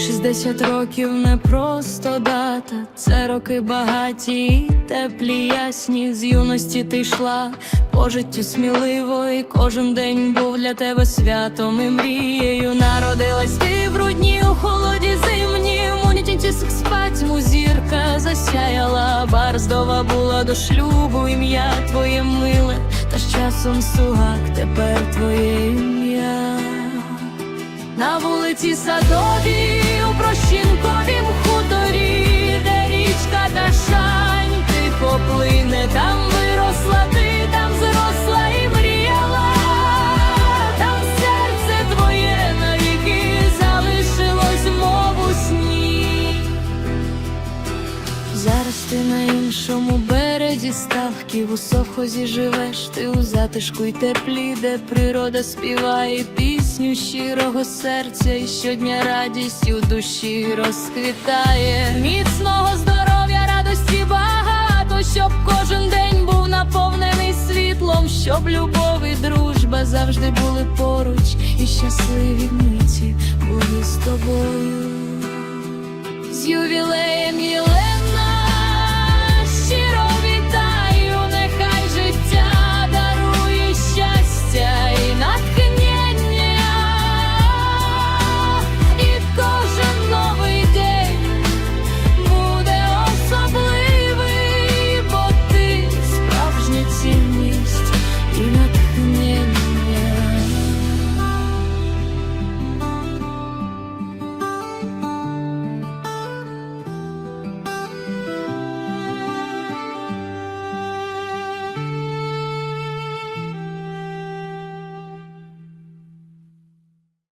60 років не просто дата, це роки багаті, і теплі, ясні. З юності ти йшла по життю сміливо, і кожен день був для тебе святом і мрією. Народилась ти в грудні у холоді зимні, мунітінці спатьму зірка засяяла, барздова була до шлюбу, ім'я твоє миле, та з часом сугак тепер твоє ім'я. На вулиці Садовій, у прощинковім хуторі, де річка та шань. Тихо плине, там виросла ти, там зросла і мріяла, там серце твоє навіки залишилось, мов сні. Зараз ти на іншому березі ставки, у совхозі живеш, ти у затишку й теплі, де природа співає пісню щирого серця, і щодня радість у душі розквітає. Міцного здоров'я, радості багато, щоб кожен день був наповнений світлом, щоб любов і дружба завжди були поруч, і щасливі миті були з тобою. З ювілеєм